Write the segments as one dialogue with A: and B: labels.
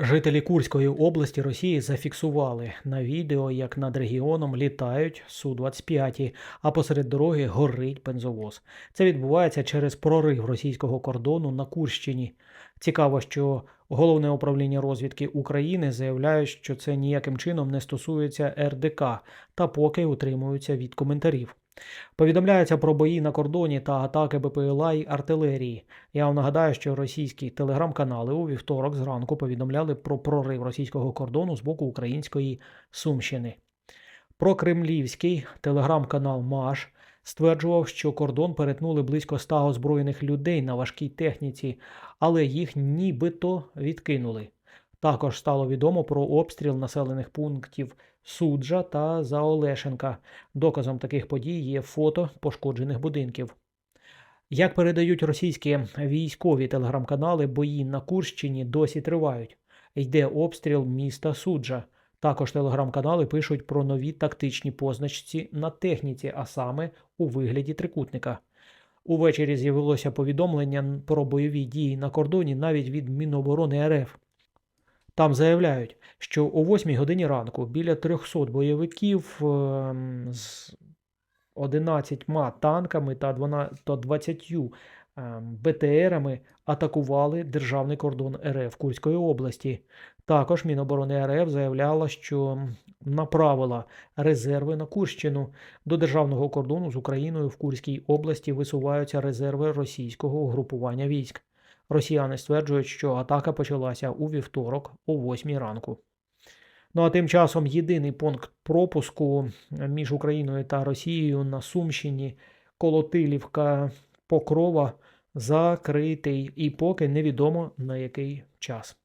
A: Жителі Курської області Росії зафіксували на відео, як над регіоном літають Су-25, а посеред дороги горить бензовоз. Це відбувається через прорив російського кордону на Курщині. Цікаво, що головне управління розвідки України заявляє, що це ніяким чином не стосується РДК та поки утримуються від коментарів. Повідомляється про бої на кордоні та атаки БПЛА й артилерії. Я вам нагадаю, що російські телеграм-канали у вівторок зранку повідомляли про прорив російського кордону з боку української Сумщини. Прокремлівський телеграм-канал Маш стверджував, що кордон перетнули близько ста озброєних людей на важкій техніці, але їх нібито відкинули. Також стало відомо про обстріл населених пунктів Суджа та Заолешенка. Доказом таких подій є фото пошкоджених будинків. Як передають російські військові телеграм-канали, бої на Курщині досі тривають. Йде обстріл міста Суджа. Також телеграм-канали пишуть про нові тактичні позначці на техніці, а саме у вигляді трикутника. Увечері з'явилося повідомлення про бойові дії на кордоні навіть від Міноборони РФ. Там заявляють, що о 8 годині ранку біля 300 бойовиків ем, з 11 танками та 12 та 20 ем, БТРами атакували державний кордон РФ Курської області. Також Міноборони РФ заявляла, що направила резерви на Курщину. До державного кордону з Україною в Курській області висуваються резерви російського угрупування військ. Росіяни стверджують, що атака почалася у вівторок о 8 ранку. Ну а тим часом єдиний пункт пропуску між Україною та Росією на Сумщині Колотилівка Покрова закритий і поки невідомо на який час.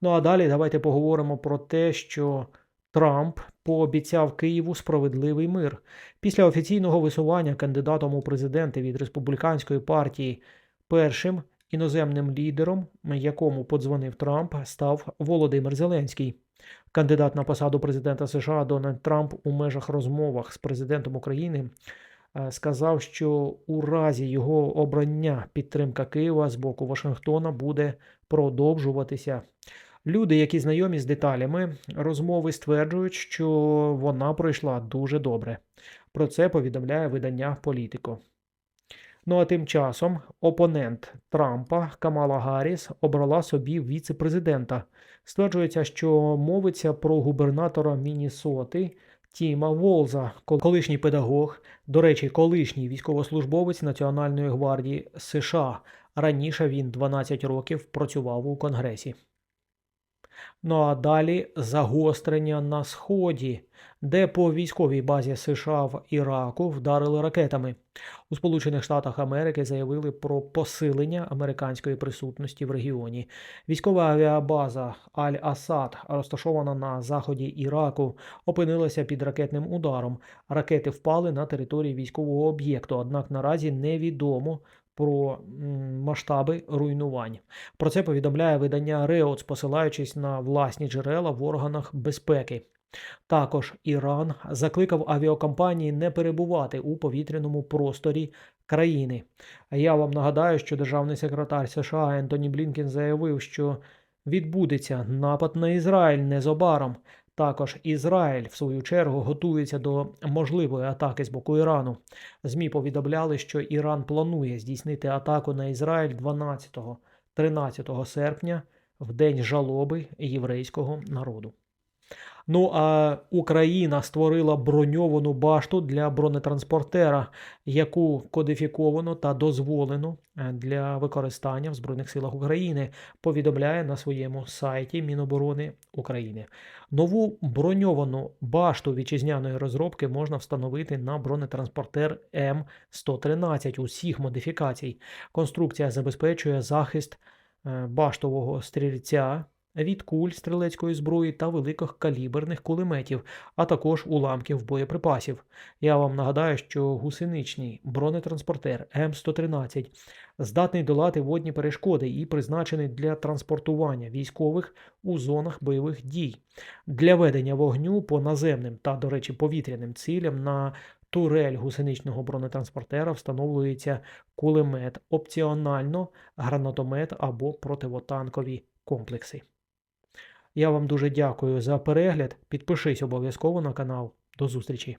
A: Ну а далі давайте поговоримо про те, що Трамп пообіцяв Києву справедливий мир. Після офіційного висування кандидатом у президенти від республіканської партії першим іноземним лідером, якому подзвонив Трамп, став Володимир Зеленський. Кандидат на посаду президента США Дональд Трамп у межах розмовах з президентом України е, сказав, що у разі його обрання підтримка Києва з боку Вашингтона буде продовжуватися. Люди, які знайомі з деталями розмови, стверджують, що вона пройшла дуже добре. Про це повідомляє видання Політико. Ну а тим часом опонент Трампа Камала Гарріс обрала собі віце-президента. Стверджується, що мовиться про губернатора Мінісоти Тіма Волза, колишній педагог, до речі, колишній військовослужбовець Національної гвардії США. Раніше він 12 років працював у Конгресі. Ну а далі загострення на Сході, де по військовій базі США в Іраку вдарили ракетами. У Сполучених Штатах Америки заявили про посилення американської присутності в регіоні. Військова авіабаза Аль-Асад, розташована на заході Іраку, опинилася під ракетним ударом. Ракети впали на території військового об'єкту, однак наразі невідомо про масштаби руйнувань. Про це повідомляє видання Реоц, посилаючись на власні джерела в органах безпеки. Також Іран закликав авіакомпанії не перебувати у повітряному просторі країни. Я вам нагадаю, що державний секретар США Ентоні Блінкен заявив, що відбудеться напад на Ізраїль незабаром. Також Ізраїль, в свою чергу, готується до можливої атаки з боку Ірану. ЗМІ повідомляли, що Іран планує здійснити атаку на Ізраїль 12-13 серпня в день жалоби єврейського народу. Ну а Україна створила броньовану башту для бронетранспортера, яку кодифіковано та дозволено е, для використання в Збройних силах України, повідомляє на своєму сайті Міноборони України. Нову броньовану башту вітчизняної розробки можна встановити на бронетранспортер М113 усіх модифікацій. Конструкція забезпечує захист е, баштового стрільця від куль стрілецької зброї та великих каліберних кулеметів, а також уламків боєприпасів. Я вам нагадаю, що гусеничний бронетранспортер М113 здатний долати водні перешкоди і призначений для транспортування військових у зонах бойових дій, для ведення вогню по наземним та, до речі, повітряним цілям на турель гусеничного бронетранспортера встановлюється кулемет, опціонально гранатомет або противотанкові комплекси. Я вам дуже дякую за перегляд. Підпишись обов'язково на канал. До зустрічі!